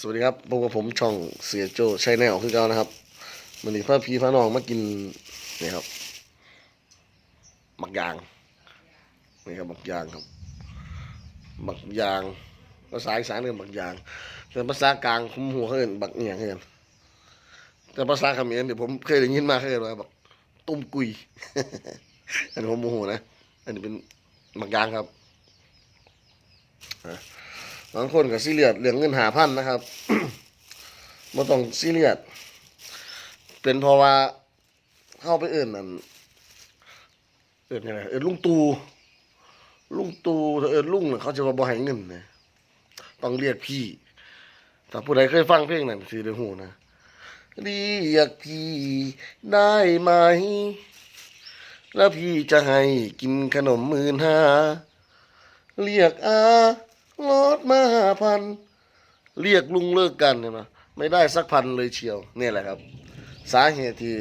สวัสดีครับพบกับผมช่องเสียโจชัยแนลคือเก่านะครับวันนี้พาพี่พาน้องมากินนี่ครับหมักยางนี่ครับหมักยางครับหมักยางภาษาอีสานเรียกหมักยางแต่ภาษากลางผมหัวเขาเรียกบักเอียงเรียนแต่ภาษาเขมรเดี๋ยวผมเคยได้ยินมาเคยว่าบักตุ้มกุยอันนี้ผมโมโหนะ อันนี้เป็นหมักยางครับอะ บางคนก็ซีเรียสเรื่องเงินหาพันนะครับบ่ต้องซีเรียสเป็นเพราะว่าเข้าไปเอื่นนั่นเอื่นยังไงเอื่นลุงตูลุงตูถ้าเอื่นลุงเขาจะว่าบ่ให้เงินนะต้องเรียกพี่ถ้าผู้ใดเคยฟังเพลงนั้นสิได้ฮู้นะเรียกพี่ได้ไหม แล้วพี่จะให้กินขนมมื่นห้าเรียกอา ลดมาหาพัน เรียกลุงเลิกกันเห็นไหมไม่ได้สักพันเลยเชียวนี่แหละครับ สาเหตุที่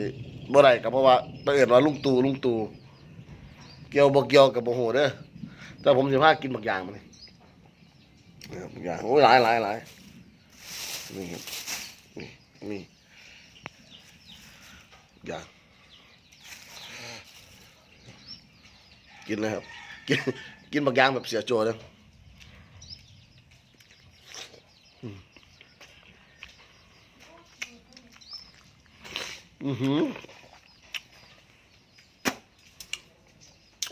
บ่ได้ก็เพราะว่าไปเอิ้นว่าลุงตูลุงตูเกี่ยวบ่เกี่ยวกับบ่ฮู้เด้อแต่ผมสิพากินบักอย่างมันนี่บักอย่างโอ้ยหลายหลายหลายนี่ครับนี่นี่อย่างกินเลยครับ กินกินบักอย่างแบบเสียโจเลย อือหือ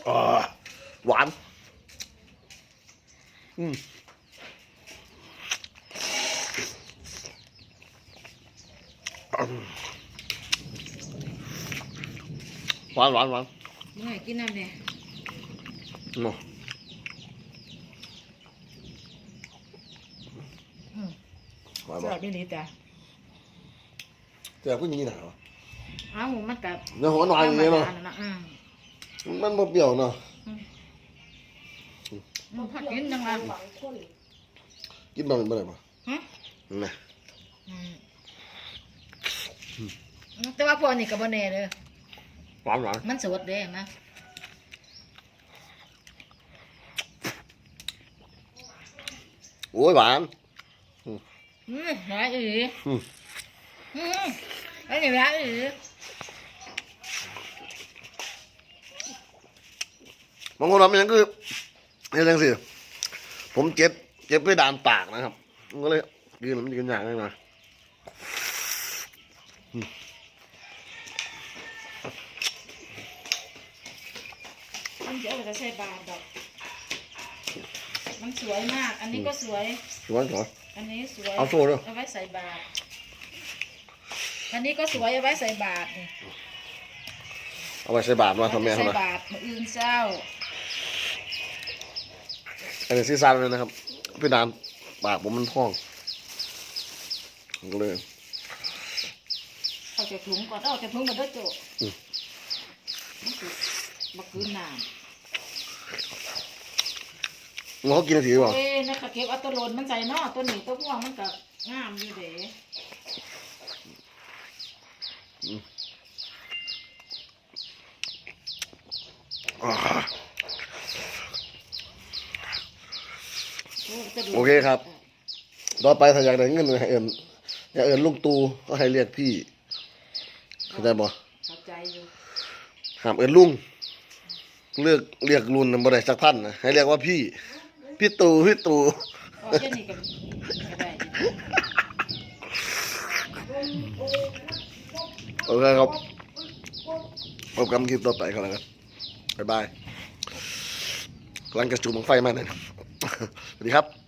อ่าหวานอืมหวานหวานหวานมึงให้กินน้ำเนี่ยเนาะหวานสบ่ลับดีหลีจ้ะแต่ก็อย่างนี้หนาวะเอ้ามันกับเนื้อหัวหน่อยอย่างนี้เนาะธรรมดอืมมันบ่เปรี้ยวเนาะมันพักกินจังละกินบะหมี่บ่ได้บ่ฮะนะอืมแต่ว่าพอนี่กับบแน่เลยหวานหวานมันสดเลยนะโอ้ยหวานอืมหาอีอืมอืมไอ้นี่หาอี บางคนทำอย่างคือเฮ็ดจังซี่ผมเจ็บเจ็บด้วยดานปากนะครับมันก็เลยกินมันกินอย่างนี้มามันจะเอาไปใส่บาตรดอก มันสวยมาก อันนี้ก็สวย สวยสวยอันนี้สวย เอาโซ่ด้วยเอาไว้ใส่บาตรอันนี้ก็สวยเอาไว้ใส่บาตรนี่เอาไปใส่บาตรมาทำแม่ใส่เขานะบาตรมื้ออื่นเช้า อันนี้ซีซ่านเลยนะครับพี่ดานปากผมมันพองผมก็เลยเอาจากถุงก่อนเอาจากถุงก่อนเด้อโจอืมมันคือบักคืนน้งอกินถือเปล่าำเอ้ยนะคะเก็บเอาตัวโลนมันใส่เนอตัวนี้ตัวพ่วงมันก็งามอยู่เด้อ่า โอ้จะดูโอเคครับ ต่อไปถ้าอยากได้เงินให้เอิญอยากเอิญลูกตูก็ให้เรียกพี่ เข้าใจบ่เข้าใจอยู่ห้ามเอิญลุงเลือกเรียกรุ่นน่ะบ่ได้สักพันนะให้เรียกว่าพี่ พี่ตูพี่ตูเอาแค่นี้ก็ก็ได้อยู่โอเคครับพบกันคลิปต่อไปกันแล้วกันบ๊ายบายกำลังจะจูบบังไฟมาเนี่ย สวัสดีครับ